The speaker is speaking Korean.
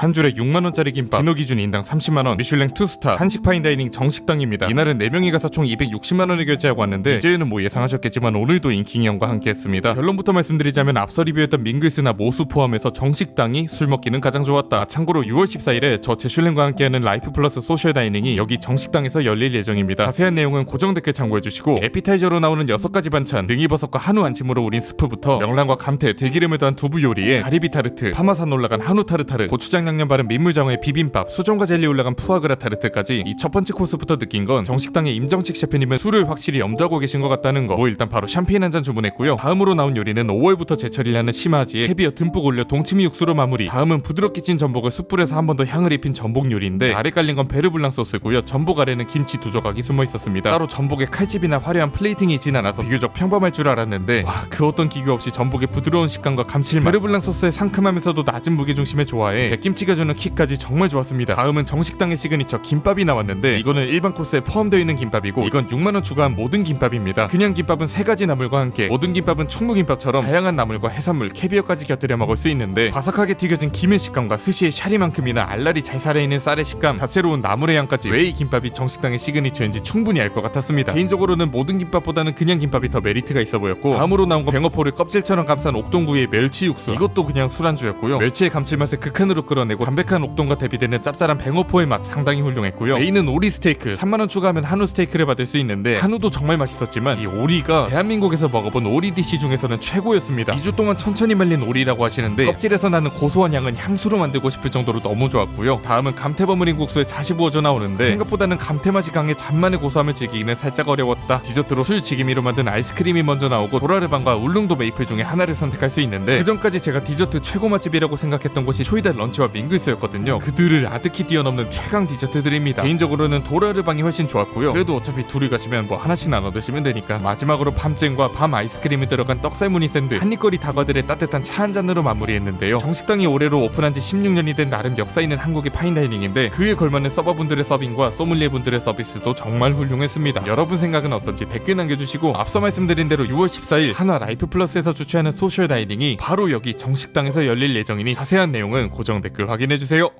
한 줄에 6만원짜리 김밥 디노 기준 인당 30만원 미슐랭 투스타 한식 파인다이닝 정식당입니다. 이날은 4명이 가서 총 260만원을 결제하고 왔는데 이제는 뭐 예상하셨겠지만 오늘도 인킹이 형과 함께 했습니다. 결론부터 말씀드리자면 앞서 리뷰했던 밍글스나 모수 포함해서 정식당이 술 먹기는 가장 좋았다. 참고로 6월 14일에 저 제슐랭과 함께하는 라이프 플러스 소셜 다이닝이 여기 정식당에서 열릴 예정입니다. 자세한 내용은 고정 댓글 참고해주시고 에피타이저로 나오는 6가지 반찬 능이버섯과 한우 안심으로 우린 스프부터 명란과 감태 들기름에 더한 두부 요리에 가리비 타르트 파마산 올라간 한우 타르타르 고추장 양념 바른 민물장어의 비빔밥 수정과 젤리 올라간 푸아그라 타르트까지 이 첫 번째 코스부터 느낀 건 정식당의 임정식 셰프님은 술을 확실히 염두하고 계신 것 같다는 거. 뭐 일단 바로 샴페인 한 잔 주문했고요. 다음으로 나온 요리는 5월부터 제철이라 하는 심화지에 캐비어 듬뿍 올려 동치미 육수로 마무리. 다음은 부드럽게 찐 전복을 숯불에서 한 번 더 향을 입힌 전복 요리인데 아래 깔린 건 베르블랑 소스고요. 전복 아래는 김치 두 조각이 숨어 있었습니다. 따로 전복에 칼집이나 화려한 플레이팅이 있진 않아서 비교적 평범할 줄 알았는데 와 그 어떤 기교 없이 전복의 부드러운 식감과 감칠맛. 베르블랑 소스의 상큼하면서도 낮은 무게 중심의 조화에 백김치 가 주는 킥까지 정말 좋았습니다. 다음은 정식당의 시그니처 김밥이 나왔는데 이거는 일반 코스에 포함되어 있는 김밥이고 이건 6만원 추가한 모든 김밥입니다. 그냥 김밥은 세 가지 나물과 함께 모든 김밥은 충무김밥처럼 다양한 나물과 해산물 캐비어까지 곁들여 먹을 수 있는데 바삭하게 튀겨진 김의 식감과 스시의 샤리만큼이나 알알이 잘 살아있는 쌀의 식감 다채로운 나물의 향까지 왜 이 김밥이 정식당의 시그니처인지 충분히 알 것 같았습니다. 개인적으로는 모든 김밥보다는 그냥 김밥이 더 메리트가 있어 보였고 다음으로 나온 건 뱅어포를 껍질처럼 감싼 옥동구이의 멸치 육수. 이것도 그냥 술안주였고요. 멸치의 감칠맛을 극한으로 끌어 내고 담백한 옥동과 대비되는 짭짤한 뱅어포의 맛 상당히 훌륭했고요. 메인은 오리 스테이크. 3만원 추가하면 한우 스테이크를 받을 수 있는데 한우도 정말 맛있었지만 이 오리가 대한민국에서 먹어본 오리 디시 중에서는 최고였습니다. 2주 동안 천천히 말린 오리라고 하시는데 껍질에서 나는 고소한 향은 향수로 만들고 싶을 정도로 너무 좋았고요. 다음은 감태 버무린 국수에 자시 부어져 나오는데 생각보다는 감태 맛이 강해 잔만의 고소함을 즐기기는 살짝 어려웠다. 디저트로 술 지기미로 만든 아이스크림이 먼저 나오고 도라르방과 울릉도 메이플 중에 하나를 선택할 수 있는데 그 전까지 제가 디저트 최고 맛집이라고 생각했던 곳이 초이다 런치와 밍글스였거든요. 그들을 아득히 뛰어넘는 최강 디저트들입니다. 개인적으로는 도라르방이 훨씬 좋았고요. 그래도 어차피 둘이 가시면 뭐 하나씩 나눠 드시면 되니까. 마지막으로 밤잼과 밤 아이스크림이 들어간 떡살무늬 샌드. 한입거리 다과들의 따뜻한 차 한 잔으로 마무리했는데요. 정식당이 올해로 오픈한 지 16년이 된 나름 역사 있는 한국의 파인다이닝인데 그에 걸맞는 서버분들의 서빙과 소믈리에분들의 서비스도 정말 훌륭했습니다. 여러분 생각은 어떤지 댓글 남겨주시고 앞서 말씀드린 대로 6월 14일 한화 라이프 플러스에서 주최하는 소셜 다이닝이 바로 여기 정식당에서 열릴 예정이니 자세한 내용은 고정 댓글 확인해 주세요